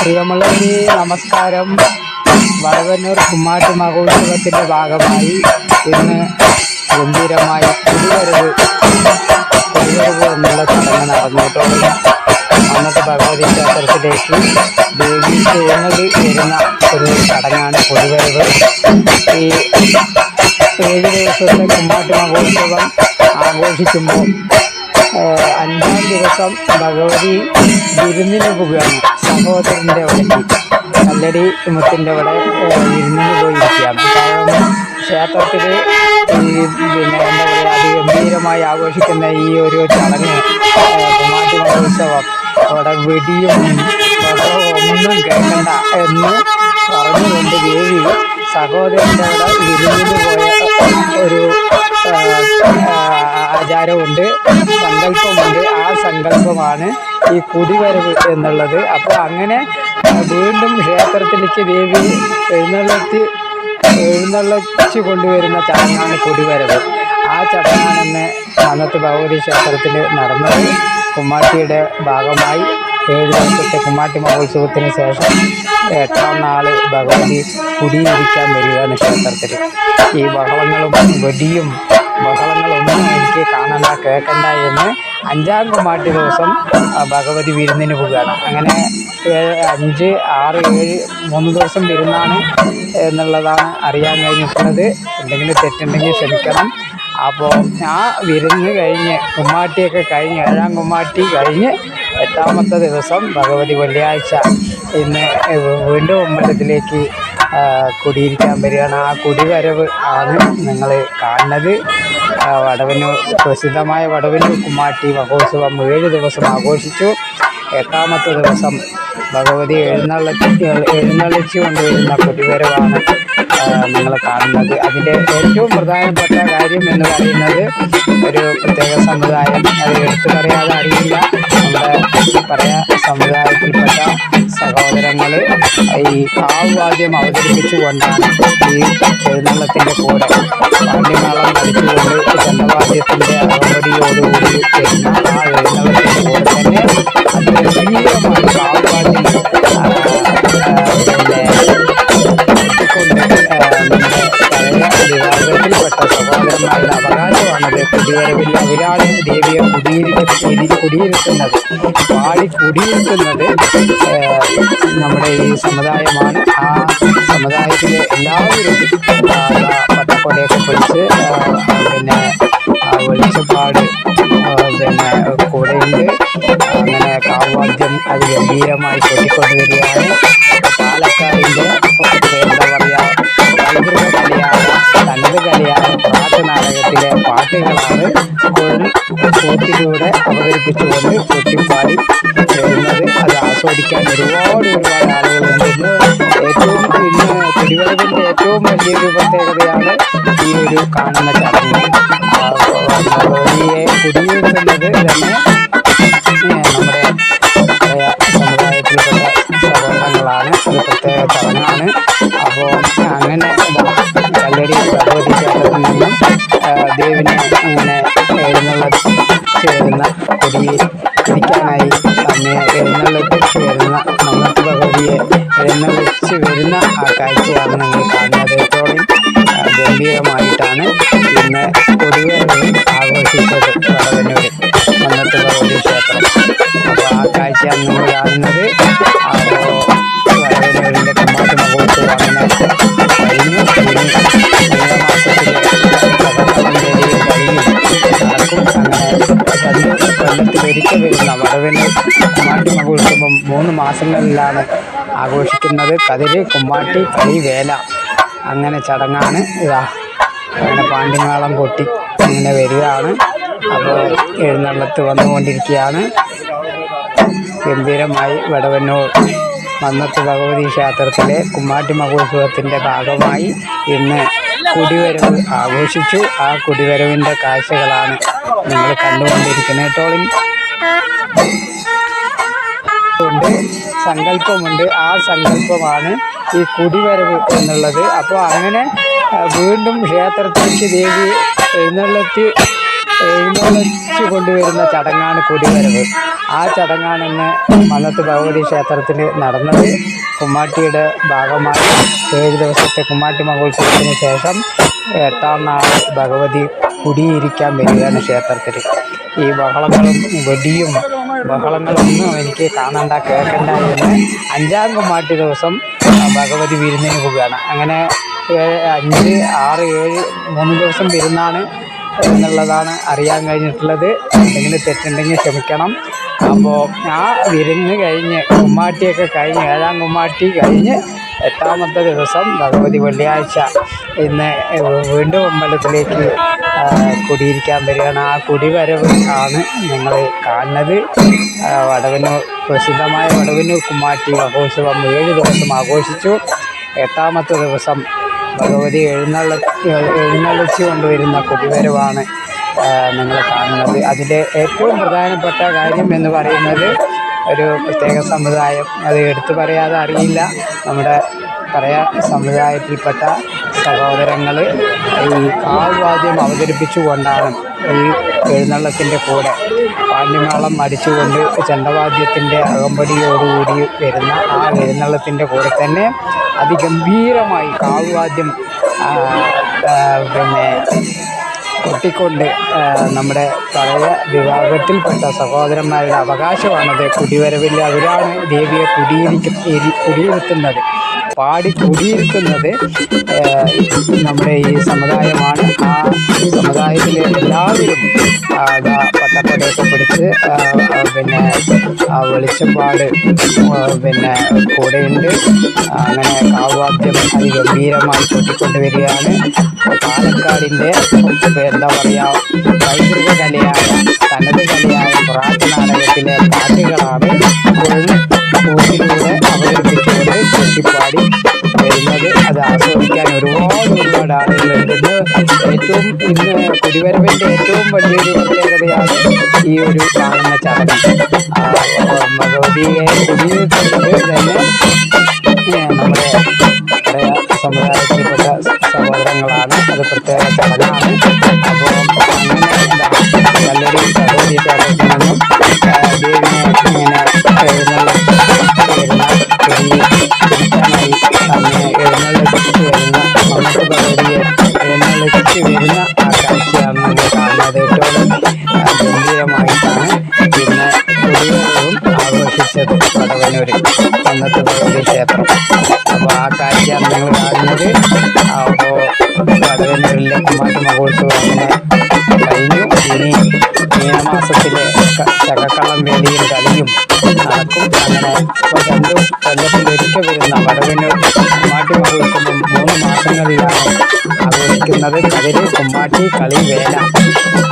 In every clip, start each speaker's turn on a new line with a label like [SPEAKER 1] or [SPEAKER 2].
[SPEAKER 1] പ്രിയമുള്ളവരെ നമസ്കാരം. വടവന്നൂർ കുമാറ്റ മഹോത്സവത്തിന്റെ ഭാഗമായി ഇന്ന് ഗംഭീരമായി കുടിവരവ് കുടിവരവ് എന്നുള്ള ചടങ്ങ് നടന്നിട്ടുണ്ട്. അന്നത്തെ ഭഗവതി ക്ഷേത്രത്തിലേക്ക് ദേവി എഴുന്നള്ളി വരുന്ന ഒരു ചടങ്ങാണ് കുടിവരവ് ഈ ഏഴ് ദിവസത്തെ കുമ്മാട്ട് മഹോത്സവം ആഘോഷിക്കുമ്പോൾ അഞ്ചാം ദിവസം ഭഗവതി വിരുന്നിന് പോവുകയാണ്. സഹോദരന്റെ വഴി കല്ലടി മുത്തിന്റെ അവിടെ വിരുന്നിന് പോയിരിക്കുകയാണ്. ക്ഷേത്രത്തിൽ ഈ പിന്നെ എന്താ പറയുക അതിഗംഭീരമായി ആഘോഷിക്കുന്ന ഈ ഒരു ചടങ്ങ് കുമാട്ടി അവിടെ വെടിയും ഒന്നും കേൾക്കണ്ട എന്ന് പറഞ്ഞുകൊണ്ട് ദേവി സഹോദരന്റെ അവിടെ വിരുന്നിന് പോയ ഒരു ആചാരമുണ്ട് സങ്കല്പമുണ്ട്. ആ സങ്കല്പമാണ് ഈ കുടിവരവ് എന്നുള്ളത്. അപ്പോൾ അങ്ങനെ വീണ്ടും ക്ഷേത്രത്തിലേക്ക് ദേവി എഴുന്നള്ളത്തി എഴുന്നള്ളിച്ച് കൊണ്ടുവരുന്ന ചടങ്ങാണ് കുടിവരവ്. ആ ചടങ്ങാണെന്ന് അന്നത്തെ ഭഗവതി ക്ഷേത്രത്തിൽ നടന്നത്. കുമ്മാട്ടിയുടെ ഭാഗമായി ഏഴ് ദിവസത്തെ കുമ്മാട്ടി മഹോത്സവത്തിന് ശേഷം എട്ടാം നാൾ ഭഗവതി കുടിയിരിക്കാൻ വരികയാണ് ക്ഷേത്രത്തിൽ. ഈ ബഹളങ്ങളും വെടിയും ബഹളങ്ങളൊന്നും എനിക്ക് കാണണ്ട കേൾക്കണ്ട എന്ന് അഞ്ചാം കുമ്മാട്ടി ദിവസം ഭഗവതി വിരുന്നിന് പോവുകയാണ്. അങ്ങനെ അഞ്ച് ആറ് ഏഴ് മൂന്ന് ദിവസം വിരുന്നാണ് എന്നുള്ളതാണ് അറിയാൻ കഴിഞ്ഞിട്ടുള്ളത്. എന്തെങ്കിലും തെറ്റുണ്ടെങ്കിൽ ക്ഷമിക്കണം. അപ്പോൾ ആ വിരുന്ന് കഴിഞ്ഞ് കുമ്മാട്ടിയൊക്കെ കഴിഞ്ഞ് ഏഴാം കുമ്മാട്ടി കഴിഞ്ഞ് എട്ടാമത്തെ ദിവസം ഭഗവതി വെള്ളിയാഴ്ച ഇന്ന് വീണ്ടും അമ്പലത്തിലേക്ക് കുടിയിരിക്കാൻ വരികയാണ്. ആ കുടിവരവ് ആണ് നിങ്ങൾ കാണുന്നത്. ആ, വടവന്നൂർ പ്രസിദ്ധമായ വടവന്നൂർ കുമ്മാട്ടി മഹോത്സവം ഏഴ് ദിവസം ആഘോഷിച്ചു. എട്ടാമത്തെ ദിവസം ഭഗവതി എഴുന്നള്ളി എഴുന്നള്ളിച്ചു കൊണ്ടുവരുന്ന കുടിവരവാണ് നിങ്ങൾ കാണുന്നത്. അതിന്റെ ഏറ്റവും പ്രധാനപ്പെട്ട കാര്യം എന്ന് പറയുന്നത് ഒരു പ്രത്യേക സമുദായം അത് എടുത്തു പറയാതെ അറിയില്ല. നമ്മുടെ പറയാ സമുദായത്തിൽപ്പെട്ട സഹോദരങ്ങൾ ഈ കാവുവാദ്യം അവതരിപ്പിച്ചുകൊണ്ടാണ് ഈ എഴുന്നള്ളത്തിന്റെ കൂടെ പാണ്ഡ്യമേളം കളിച്ചുകൊണ്ട് ചണ്ടവാദ്യത്തിന്റെ അകമ്പടിയോടുകൂടി വരുന്ന ആ എഴുന്നള്ളത്തിന്റെ കൂടെ തന്നെ അതിഗംഭീരമായി കാവുവാദ്യം കുടിയിരുത്തുന്നത്. പാടി കുടിയിരുത്തുന്നത് നമ്മുടെ ഈ സമുദായമാണ്. ആ സമുദായത്തിലെ എല്ലാവരും പട്ടക്കൊടയൊക്കെ പിടിച്ച് പിന്നെ വെളിച്ചപ്പാട് പിന്നെ കൂടെയുണ്ട് അങ്ങനെ കാവാദ്യം അത് ഗംഭീരമായി കൊട്ടിക്കൊണ്ടുവരികയാണ് പാലക്കാടിന്റെ എന്താ പറയുക പൈതൃക കലയാണ് തനത് കലയാണ് നാടകത്തിലെ പാട്ടുകളാണ് കൂത്തിലൂടെ അവതരിപ്പിച്ചുകൊണ്ട് കൊട്ടിപ്പാടി വരുന്നത് അത് ആസ്വദിക്കാൻ ഒരുപാട് ഒരുപാട് ആളുകളുണ്ടെന്ന് ഏറ്റവും ഇന്ന് തിരുവനന്തപുരത്തിന്റെ ഏറ്റവും വലിയൊരു പ്രത്യേകതയാണ് ഈ ഒരു കാണുന്ന ചടങ്ങ് കുടിയേറ്റുന്നത് തന്നെ നമ്മുടെ സമുദായത്തിൽ സഹോദരങ്ങളാണ് ഒരു പ്രത്യേക ചടങ്ങാണ് ആ, ദേവിനെ അങ്ങനെ എഴുന്നള്ളത്ത് ചേരുന്ന കൊടി ഇരിക്കാനായി തന്നെ എഴുന്നള്ളത്ത് ചേരുന്ന മമ്മത്ത് ഭഗവതിയെ എഴുന്നള്ളിച്ച് വരുന്ന ആ കാഴ്ചയാണ് നിങ്ങൾ കാണുന്നത്. ഏറ്റവും ഗംഭീരമായിട്ടാണ് ഇന്ന് കൊടിവേറവ് ആഘോഷിച്ചത് വടവന്നൂർ മന്നത്ത് ഭഗവതി ക്ഷേത്രം. അപ്പോൾ ആ കാഴ്ചയാണ് നിങ്ങൾ കാണുന്നത്. കൊല്ലത്തിലൊരിക്കൽ വരുന്ന വടവന്നൂർ കുമ്മാട്ടി മഹോത്സവം മൂന്ന് മാസങ്ങളിലാണ് ആഘോഷിക്കുന്നത്. കതിര് കുമ്മാട്ടി കളി വേല അങ്ങനെ ചടങ്ങാണ് ഇതാ. അങ്ങനെ പാണ്ടിമേളം കൊട്ടി അങ്ങനെ വരികയാണ്. അപ്പോൾ എഴുന്നള്ളത്ത് വന്നുകൊണ്ടിരിക്കുകയാണ്. ഗംഭീരമായി വടവന്നൂർ മന്നത്ത് ഭഗവതി ക്ഷേത്രത്തിലെ കുമ്മാട്ടി മഹോത്സവത്തിന്റെ ഭാഗമായി ഇന്ന് കുടിവരവ് ആഘോഷിച്ചു. ആ കുടിവരവിന്റെ കാഴ്ചകളാണ് നിങ്ങൾ കണ്ടുകൊണ്ടിരിക്കുന്നത്. കേട്ടോളിൻ ഉണ്ട് സങ്കല്പമുണ്ട്. ആ സങ്കല്പമാണ് ഈ കുടിവരവ് എന്നുള്ളത്. അപ്പോൾ അങ്ങനെ വീണ്ടും ക്ഷേത്രത്തിലേക്ക് ദേവി എഴുന്നള്ളത്തി എഴുന്നള്ളിച്ച് കൊണ്ടുവരുന്ന ചടങ്ങാണ് കൊടിവരവ്. ആ ചടങ്ങാണ് ഇന്ന് മന്നത്ത് ഭഗവതി ക്ഷേത്രത്തിൽ നടന്നത്. കുമ്മാട്ടിയുടെ ഭാഗമായി ഏഴ് ദിവസത്തെ കുമ്മാട്ടി മഹോത്സവത്തിന് ശേഷം എട്ടാം നാൾ ഭഗവതി കുടിയിരിക്കാൻ വരികയാണ് ക്ഷേത്രത്തിൽ ഈ ബഹളങ്ങളും വെടിയും ബഹളങ്ങളൊന്നും എനിക്ക് കാണണ്ട കേൾക്കണ്ട എന്ന് അഞ്ചാം കുമ്മാട്ടി ദിവസം ഭഗവതി വിരുന്നിന് പോവുകയാണ്. അങ്ങനെ അഞ്ച് ആറ് ഏഴ് മൂന്ന് ദിവസം വിരുന്നാണ് എന്നുള്ളതാണ് അറിയാൻ കഴിഞ്ഞിട്ടുള്ളത്. എന്തെങ്കിലും തെറ്റുണ്ടെങ്കിൽ ക്ഷമിക്കണം. അപ്പോൾ ആ വിരുന്ന് കഴിഞ്ഞ് കുമ്മാട്ടിയൊക്കെ കഴിഞ്ഞ് ഏഴാം കുമ്മാട്ടി കഴിഞ്ഞ് എട്ടാമത്തെ ദിവസം ഭഗവതി വെള്ളിയാഴ്ച ഇന്ന് വീണ്ടും അമ്പലത്തിലേക്ക് കുടിയിരിക്കാൻ വരികയാണ്. ആ കുടിവരവ് ആണ് ഞങ്ങൾ കാണുന്നത്. വടവന്നൂർ പ്രസിദ്ധമായ വടവന്നൂർ കുമ്മാട്ടി മഹോത്സവം ഏഴ് ദിവസം ആഘോഷിച്ചു. എട്ടാമത്തെ ദിവസം ഭഗവതി എഴുന്നള്ള എഴുന്നള്ളിച്ച് കൊണ്ടുവരുന്ന കുടിവരവാണ് നിങ്ങൾ കാണുന്നത്. അതിന്റെ ഏറ്റവും പ്രധാനപ്പെട്ട കാര്യം എന്ന് പറയുന്നത് ഒരു പ്രത്യേക സമുദായം. അത് എടുത്തു പറയാതെ അറിയില്ല. നമ്മുടെ പറയാ സമുദായത്തിൽപ്പെട്ട സഹോദരങ്ങൾ ഈ കാൽവാദ്യം അവതരിപ്പിച്ചുകൊണ്ടാണ് ഈ എഴുന്നള്ളത്തിന്റെ കൂടെ പാണ്ഡിമേളം അടിച്ചുകൊണ്ട് ചെണ്ടവാദ്യത്തിന്റെ അകമ്പടിയോടുകൂടി വരുന്ന ആ എഴുന്നള്ളത്തിന്റെ കൂടെ തന്നെ അതിഗംഭീരമായി കാവുവാദ്യം പിന്നെ കൊട്ടിക്കൊണ്ട് നമ്മുടെ പഴയ വിഭാഗത്തിൽപ്പെട്ട സഹോദരന്മാരുടെ അവകാശമാണത്. കുടിവരവില്ല അവരാണ് ദേവിയെ കുടിയിരിക്കുന്ന കുടിയിരുത്തുന്നത്. പാടി കുടിയിരുത്തുന്നത് ആ, നമ്മുടെ ഈ സമുദായമാണ്. ആ സമുദായത്തിലെ എല്ലാവരും പട്ടക്കൊടയൊക്കെ പിടിച്ച് പിന്നെ വെളിച്ചപ്പാട് പിന്നെ കൂടെയുണ്ട്. അങ്ങനെ കാവാദ്യം അതിഗംഭീരമായി കൊട്ടിക്കൊണ്ട് വരികയാണ് പാലക്കാടിന്റെ എന്താ പറയുക പൈതൃക കലയായ തനത് കലയായ പുറാത്ത പാട്ടുകളാണ് അവതരിപ്പിച്ചുകൊണ്ട് വരുന്നത് അത് ആസ്വദിക്കാൻ ഒരുപാട് ഒരുപാട് ആളുകളുണ്ട് ഏറ്റവും ഇന്ന് കുടിവരവിന്റെ ഏറ്റവും വലിയൊരു പ്രത്യേകതയാണ് ഈ ഒരു കാണുന്ന ചടങ്ങ്. ഭഗവതിയെ തന്നെ നമ്മുടെ സമുദായത്തിൽപ്പെട്ട സഹോദരങ്ങളാണ്. അത് പ്രത്യേക ചടങ്ങാണ്. അപ്പോൾ നല്ലൊരു നിന്നും ദേവിനെ ഇങ്ങനെ എഴുന്നള്ളിച്ച് വരുന്ന കുമ്മാട്ടി മഹോത്സവം കഴിഞ്ഞു. ഇനി മീനമാസത്തിലെ ചക്കക്കള്ളം വേലിയും കളിയും നടക്കും. അങ്ങനെ രണ്ടു കൊല്ലത്തിൽ കൊല്ലത്തിലൊരിക്കൽ വരുന്ന വടവിന് കുമ്മാട്ടി മഹോത്സവം മൂന്ന് മാസങ്ങളിലാണ് ആഘോഷിക്കുന്നത്. കതിര് കുമ്മാട്ടി കളി വേല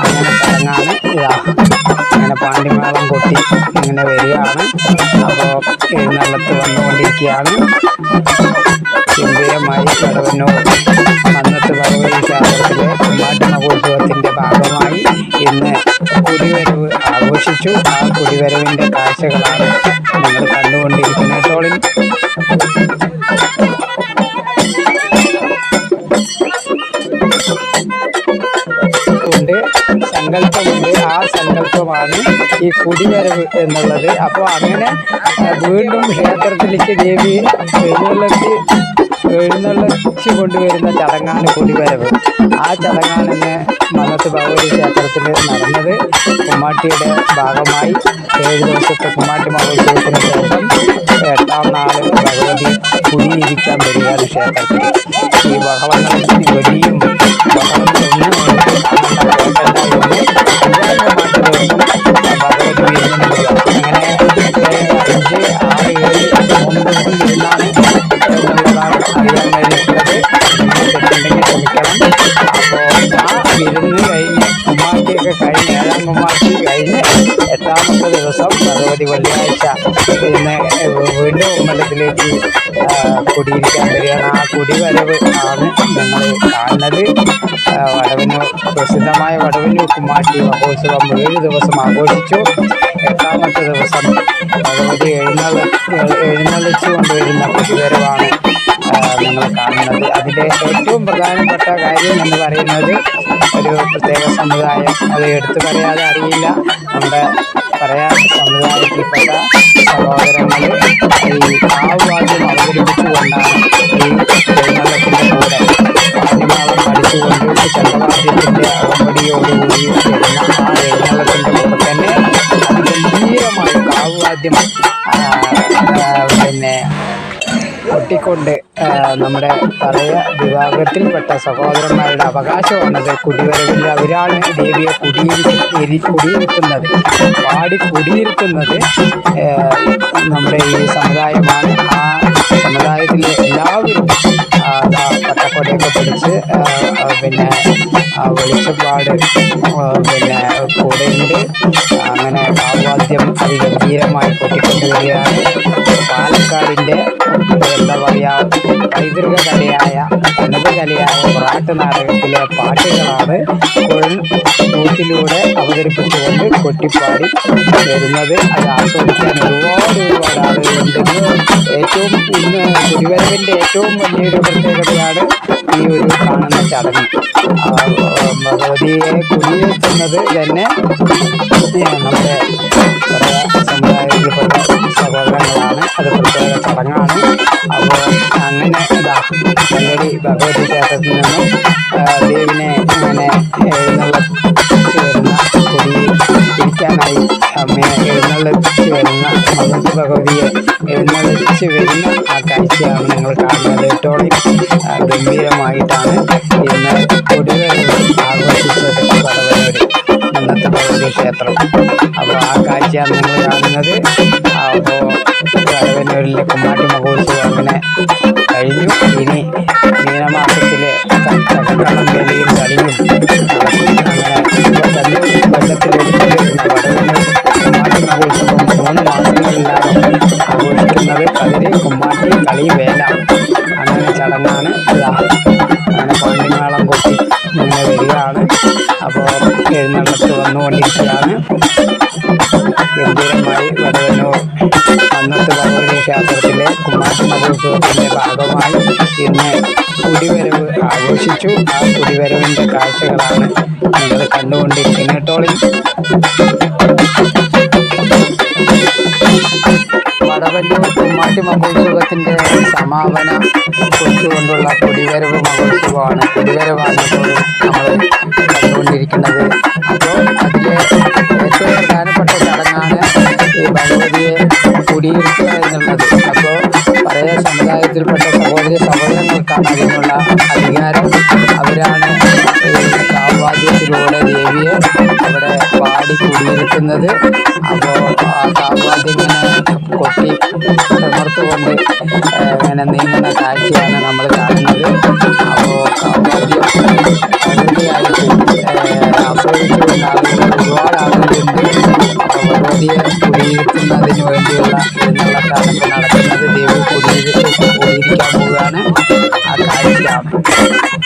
[SPEAKER 1] അങ്ങനെ ചടങ്ങാണ് ഇതാ. അങ്ങനെ പാണ്ടിമേളം കൊട്ടി ഇങ്ങനെ വരികയാണ്. അപ്പോൾ എഴുന്നള്ളത്ത് വന്നുകൊണ്ടിരിക്കുകയാണ്. ഗംഭീരമായി വടവന്നൂർ മന്നത്ത് ഭഗവതി ആഘോഷിച്ചു ആ കുടിവരവിന്റെ കാഴ്ചകളാണ് നിങ്ങൾ കണ്ടുകൊണ്ടിരിക്കുന്ന ടോളിൽ ഉണ്ട് സങ്കല്പമുണ്ട്. ആ സങ്കല്പമാണ് ഈ കുടിവരവ് എന്നുള്ളത്. അപ്പോൾ അങ്ങനെ വീണ്ടും ക്ഷേത്രത്തിലേക്ക് ദേവി എഴുന്നള്ളത്തി എഴുന്നള്ളിച്ച് കൊണ്ടുവരുന്ന ചടങ്ങാണ് കുടിവരവ്. ആ ചടങ്ങാണ് മന്നത്ത് ഭഗവതി ക്ഷേത്രത്തിൽ നടന്നത് കുമ്മാട്ടിയുടെ ഭാഗമായി. ഏഴ് ദിവസത്തെ കുമ്മാട്ടി മഹോത്സവത്തിന് ശേഷം എട്ടാം നാൾ ഭഗവതി കുടിയിരിക്കാൻ വരികയാണ് ക്ഷേത്രത്തിൽ ഈ ബഹളങ്ങളും വെടിയും ബഹളങ്ങളൊന്നും കാണണ്ട അമ്പലത്തിലേക്ക് കുടിയിരിക്കാൻ വരികയാണ്. ആ കുടിവരവ് ആണ് ഞങ്ങൾ കാണുന്നത്. വടവിന് പ്രസിദ്ധമായ വടവിന് കുമാറ്റി മഹോത്സവം ഏഴ് ദിവസം ആഘോഷിച്ചു. എട്ടാമത്തെ ദിവസം ഭഗവതി എഴുന്നള്ള എഴുന്നള്ളിച്ചു കൊണ്ടുവരുന്ന കുടിവരവാണ് നിങ്ങൾ കാണുന്നത്. അതിന്റെ ഏറ്റവും പ്രധാനപ്പെട്ട കാര്യം എന്ന് പറയുന്നത് ഒരു പ്രത്യേക സമുദായം. അത് എടുത്തു പറയാതെ അറിയില്ല. നമ്മുടെ പറയാൻ സമുദായത്തിൽപ്പെട്ട സഹോദരങ്ങൾ കൊട്ടിക്കൊണ്ട് നമ്മുടെ പഴയ വിഭാഗത്തിൽപ്പെട്ട സഹോദരന്മാരുടെ അവകാശമാണത് കുടിവരവിൽ അവരാണ് ദേവിയെ കുടിയിരി കുടിയിരുത്തുന്നത് പാടി കുടിയിരുത്തുന്നത് നമ്മുടെ ഈ സമുദായമാണ്. ആ സമുദായത്തിലെ എല്ലാവരും പട്ടക്കോട്ടയൊക്കെ പിടിച്ച് പിന്നെ വെളിച്ചപ്പാട് പിന്നെ കൂടെയുണ്ട്. അങ്ങനെ കാവാദ്യം അതിഗംഭീരമായി പൊട്ടിക്കൊണ്ടുവരികയാണ് പാലക്കാടിന്റെ എന്താ പറയുക പൈതൃക കലയായ തനത് കലയായ പൊറാട്ട് നാടകത്തിലെ പാട്ടുകളാണ് കൂട്ടിലൂടെ അവതരിപ്പിച്ചുകൊണ്ട് കൊട്ടിപ്പാടി വരുന്നത്. അത് ആസ്വദിക്കാൻ ഒരുപാട് ഒരുപാട് ആളുകളുണ്ടെങ്കിൽ ഏറ്റവും ഇന്ന് ഗുരുവരവിന്റെ ഏറ്റവും വലിയൊരു പ്രത്യേകതയാണ് ഈ ഒരു കാണുന്ന ചടങ്ങ്. ഭഗവതിയെ കുടിയിരുത്തുന്നത് തന്നെ നമ്മുടെ സമുദായത്തിൽപ്പെട്ട സഹോദരങ്ങളാണ്. അത് പ്രത്യേക ചടങ്ങാണ്. അപ്പോൾ അങ്ങനെ ഇതാ കല്ലടി ഭഗവതി ക്ഷേത്രത്തിൽ ദേവിനെ കൊടി പിടിക്കാനായി അമ്മയെ എഴുന്നള്ളിച്ച് വരുന്ന ഭഗവതി ഭഗവതിയെ എഴുന്നള്ളിച്ച് വരുന്ന ആ കാഴ്ചയാണ് നിങ്ങൾ കാണുന്നത് ഏറ്റവും ഗംഭീരമായിട്ടാണ് ഇന്ന് ക്ഷേത്രം. അപ്പോൾ ആ കാഴ്ചയാണ് നിങ്ങൾ കാണുന്നത്. അപ്പോൾ കടവനൂരിലെ കുമ്മാട്ടി അങ്ങനെ കഴിഞ്ഞു. ഇനി മീനമാസത്തിലെ ചക്കക്കളം വേലിയും കളിയും മഹോത്സവം മൂന്ന് മാസങ്ങളിലാണ് ആഘോഷിക്കുന്നത് അതിൽ കുമ്മാട്ടി കളി വേല അങ്ങനെ ചടങ്ങാണ് അങ്ങനെ പാണ്ടിമേളം കൊട്ടി ഇങ്ങനെ വരികയാണ് അപ്പോൾ എഴുന്നള്ളത്ത് വന്നുകൊണ്ടിരിക്കുകയാണ് മഹോത്സവത്തിന്റെ ഭാഗമായി ഇന്ന് കുടിവരവ് ആഘോഷിച്ചു. ആ കുടിവരവിന്റെ കാഴ്ചകളാണ് നിങ്ങൾ കണ്ടുകൊണ്ടിരിക്കുന്നത്. കേട്ടോളി. വടവല്ലൂർ കുമ്മാട്ടി മഹോത്സവത്തിന്റെ സമാപന കുറിച്ചുകൊണ്ടുള്ള കുടിവരവ് മഹോത്സവമാണ്. കുടിവരവാണ് നമ്മൾ കണ്ടുകൊണ്ടിരിക്കുന്നത്. അപ്പോൾ അതിലെ ഏറ്റവും പ്രധാനപ്പെട്ട ചടങ്ങാണ് ഈ ഭഗവതിയെ കുടിയിരുത്തുക സമുദായത്തിൽപ്പെട്ട സഹോദരി സഹോദരങ്ങൾക്കാണ് അതിനുള്ള അധികാരം അവരാണ്. കാവാദ്യത്തിലൂടെ ദേവിയെ അവിടെ പാടി കുടിയിരുത്തുന്നത്. അപ്പോൾ ആ ഇങ്ങനെ കൊട്ടി തകർത്തുകൊണ്ട് ഇങ്ങനെ നീങ്ങുന്ന കാഴ്ചയാണ് നമ്മൾ കാണുന്നത്. അപ്പോൾ കാവ്വാദ്യം ദേവി